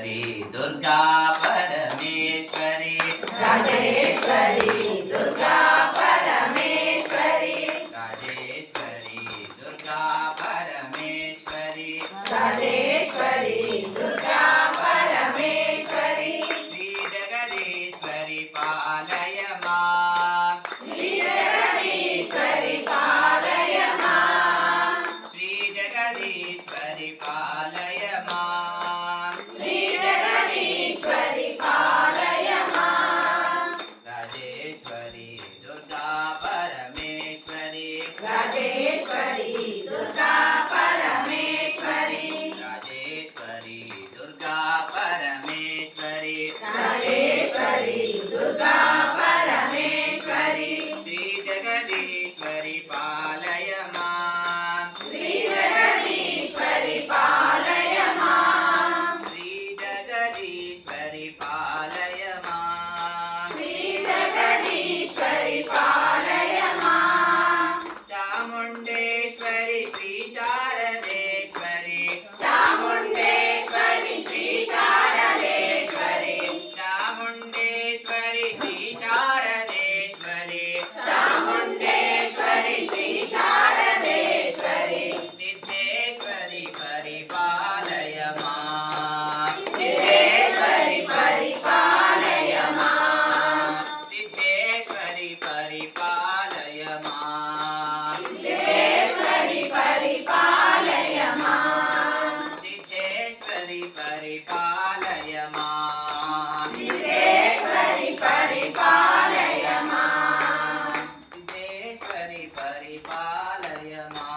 శ్రీ దుర్గా పరమేశ్వరి. రాజేశ్వరి దుర్గా పరమేశ్వరి. రాజేశ్వరి దుర్గా పరమేశ్వరి. రాజేశ్వరి దుర్గా పరమేశ్వరి. శ్రీ జగదీశ్వరి పాలయ మా శ్రీ జగదీశ్వరి పాలయ మా శ్రీ జగదీశ్వరి పాలయ జగదీశ్వరి పాలయ మా శ్రీ జగదీశ్వరి పరిపాలయమా